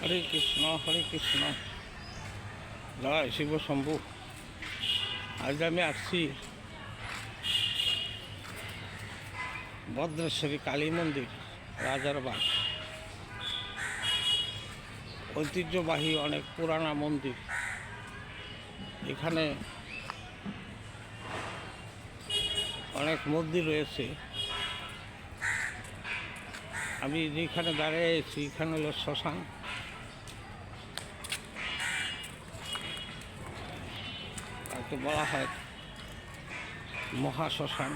হরে কৃষ্ণ হরে কৃষ্ণ। জয় শিব শম্ভু। আজ আমি আসছি ভদ্রেশ্বরী কালী মন্দির, রাজার রাজারবাগ ঐতিহ্যবাহী অনেক পুরানা মন্দির। এখানে অনেক মন্দির রয়েছে। আমি যেখানে দাঁড়িয়ে আছি, এখানে হলো শ্মশান। তাকে বলা হয় মহাশ্মশান।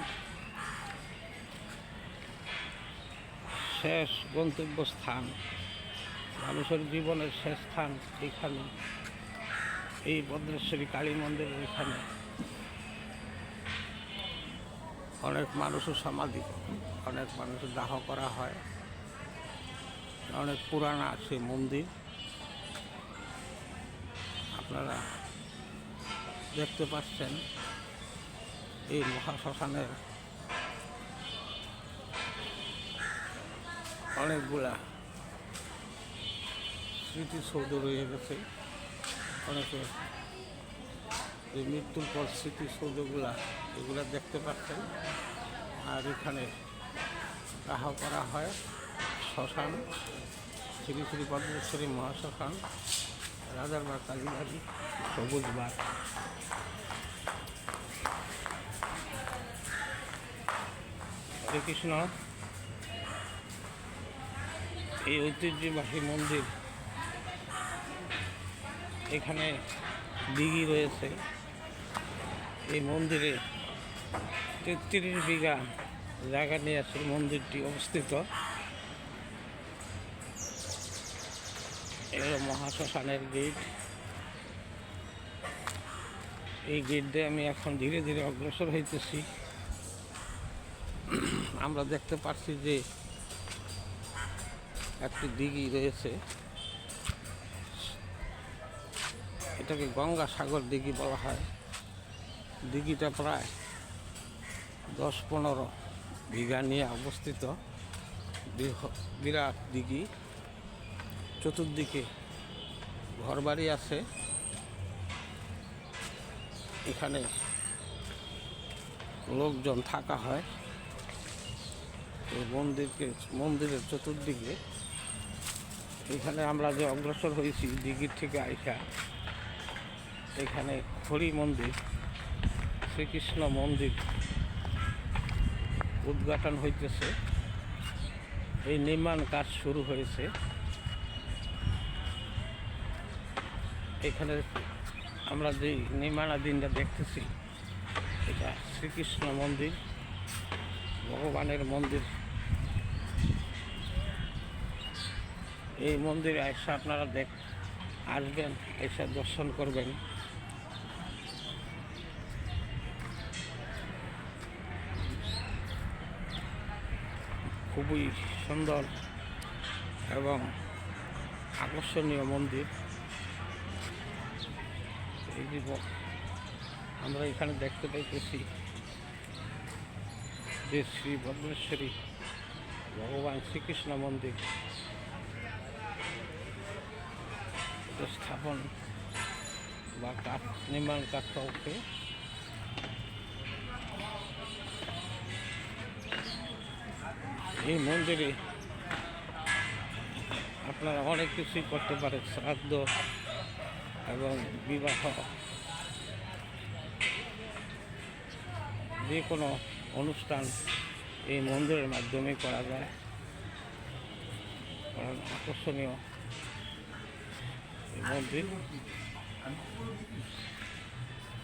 শেষ গন্তব্যস্থান, মানুষের জীবনের শেষ স্থান এখানে, এই ভদ্রেশ্বরী কালী মন্দিরের এখানে। অনেক মানুষের সমাধি, অনেক মানুষের দাহ করা হয়, অনেক পুরানা আছে মন্দির। আপনারা দেখতে পাচ্ছেন এই মহাশ্মশানের অনেকগুলা স্মৃতিসৌধ রয়ে গেছে। অনেকে এই মৃত্যুর পর স্মৃতিসৌধগুলা, এগুলা দেখতে পাচ্ছেন। আর এখানে দাহ করা হয়। শ্মশান, শ্রী শ্রী পদ্মেশ্বরী মহাশ্মশান। রাজারবাগ কালীবাড়ি সবুজবাগ হরে কৃষ্ণ। এই ঐতিহ্যবাহী মন্দির এখানে দিঘি রয়েছে। এই মন্দিরে তেত্রিশ বিঘা জায়গা নিয়ে আছে মন্দিরটি অবস্থিত। এগুলো মহাশ্মশানের গেট। এই গেট দিয়ে আমি এখন ধীরে ধীরে অগ্রসর হইতেছি। আমরা দেখতে পাচ্ছি যে একটি দিঘি রয়েছে। এটাকে গঙ্গা সাগর দিঘি বলা হয়। দিঘিটা প্রায় দশ পনেরো বিঘা নিয়ে অবস্থিত। বিরাট দিঘি। চতুর্দিকে ঘরবাড়ি আছে। এখানে লোকজন থাকা হয়। এই মন্দিরকে, মন্দিরের চতুর্দিকে। এখানে আমরা যে অগ্রসর হয়েছি দিঘির থেকে আইসা, এখানে হরি মন্দির, শ্রীকৃষ্ণ মন্দির উদ্ঘাটন হইতেছে। এই নির্মাণ কাজ শুরু হয়েছে। এখানে আমরা যে নির্মাণাধীনটা দেখতেছি, এটা শ্রীকৃষ্ণ মন্দির, ভগবানের মন্দির। এই মন্দিরে এসে আপনারা দেখ, আসবেন, এসে দর্শন করবেন। খুবই সুন্দর এবং আকর্ষণীয় মন্দির। আমরা এখানে দেখতে পাইতেছি যে শ্রী ভদ্রেশ্বরী ভগবান শ্রীকৃষ্ণ মন্দির। স্থাপন বা কাঠ, নির্মাণ কাজ এই মন্দিরে আপনারা অনেক কিছুই করতে পারেন, শ্রাদ্ধ এবং বিবাহ। যে কোনো অনুষ্ঠান এই মন্দিরের মাধ্যমে করা যায়। কারণ আকর্ষণীয় মন্দির।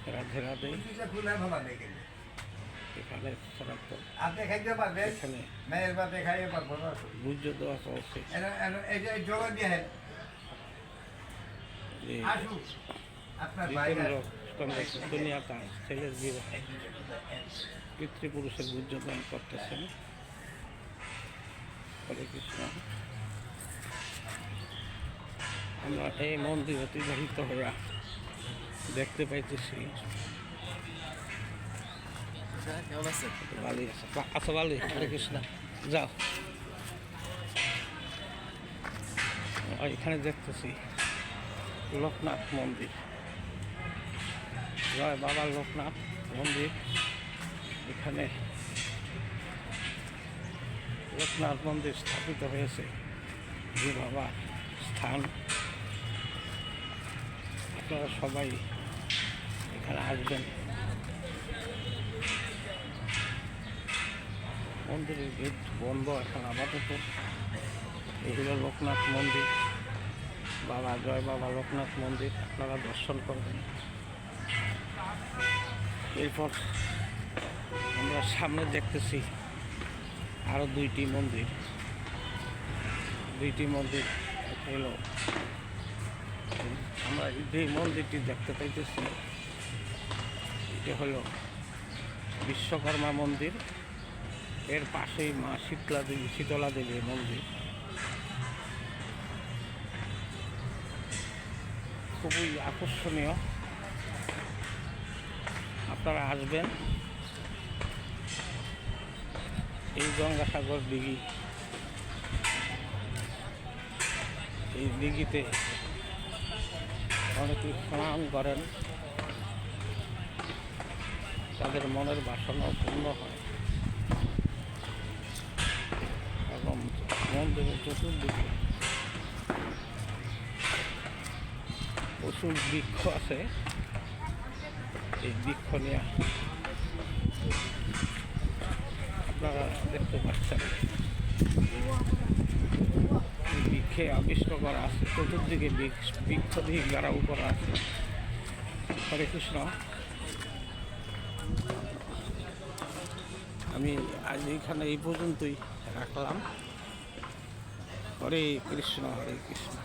রাধে রাধে। এখানে এখানে গুজ্জ দেওয়া চলছে এনে- এনে- এই যে জগৎ দিয়ে যে আসুক আপনার ভাই জিতেন্দ্র চন্দ্র দুনিয়া তার ছেলের বিবাহ পিতৃপুরুষের গুজ্জদান করতেছেন হরে কৃষ্ণ। আমরা এই মন্দির অতিবাহিত হইয়া দেখতে পাইতেছি। আচ্ছা বালি। হরে কৃষ্ণ। যাও। এখানে দেখতেছি। লোকনাথ মন্দির। জয় বাবা লোকনাথ মন্দির। এখানে লোকনাথ মন্দির স্থাপিত হয়েছে। যে বাবার স্থান। আপনারা সবাই এখানে আসবেন। মন্দিরের গেট বন্ধ এখন আপাতত। এই হলো লোকনাথ মন্দির। বাবা, জয় বাবা, লোকনাথ মন্দির, আপনারা দর্শন করবেন। এরপর আমরা সামনে দেখতেছি আরও দুইটি মন্দির। দুইটি মন্দির হলো আমরা যে মন্দিরটি দেখতে পাইতেছি, এটা হলো বিশ্বকর্মা মন্দির। এর পাশেই মা শীতলা দেবী, শীতলা দেবীর মন্দির। খুবই আকর্ষণীয়। আপনারা আসবেন। এই গঙ্গাসাগর দিঘি। এই দিঘিতে অনেকে স্নান করেন। তাদের মনের বাসনাও পূর্ণ হয়। এবং মন্দিরের চতুর্দিকে প্রচুর বৃক্ষ আছে। এই বৃক্ষ নিয়ে আপনারা দেখতে পাচ্ছেন। বৃক্ষে আবিষ্ট করা আছে। চতুর্দিকে বৃক্ষ দিয়ে গাড়াও করা আছে। হরে কৃষ্ণ। আমি আজ এইখানে এই পর্যন্তই রাখলাম। হরে কৃষ্ণ হরে কৃষ্ণ।